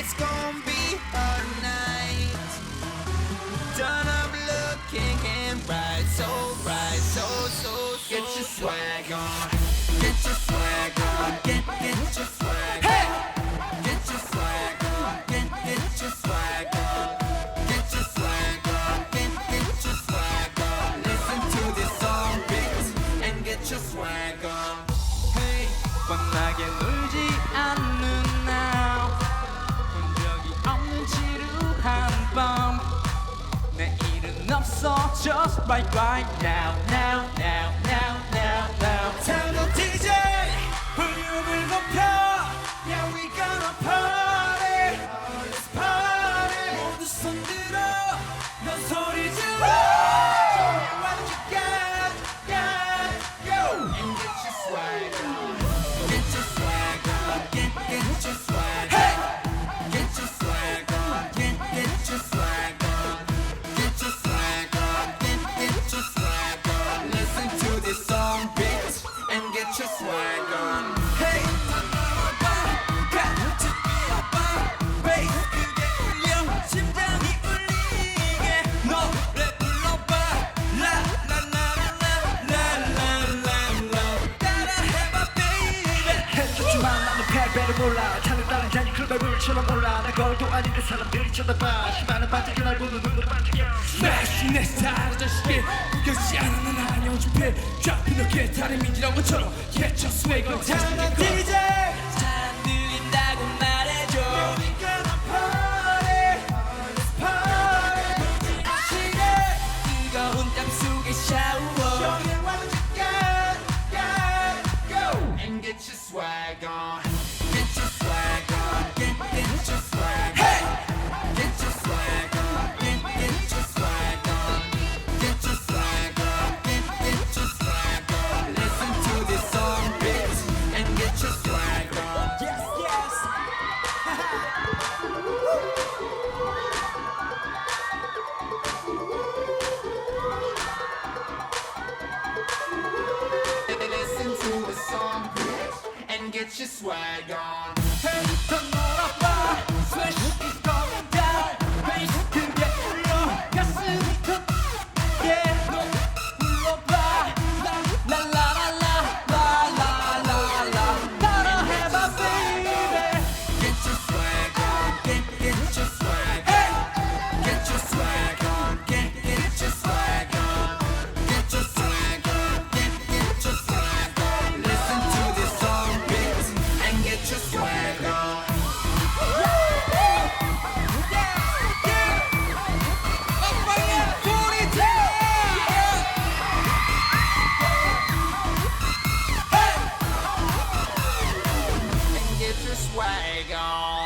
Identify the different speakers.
Speaker 1: It's gonna be a night. Done up looking and bright, so bright, so, so, so. Get your swag on. Get your swag on. Get, get your swag on. Hey! Get your. Get, get your. Get your. Get, get your. Listen to song, and get your. Hey, when I get loose. us all just right right now, now.
Speaker 2: 몰라. 차는 다른 잔이 클럽물처럼 몰라. 나 거도 아닌데 사람들이 쳐다봐. 수많은 반짝이 날 보는 눈도 반짝여.
Speaker 3: 스매시 내 스타일 자식이 구겨지지 않아 난 아니야 준비 잡힌 너 기타를 민지런 것처럼 Get your swag on
Speaker 1: 태도 DJ 잘 들린다고 말해줘. We gonna swag on. Hey, turn on a fly, swish. swag on.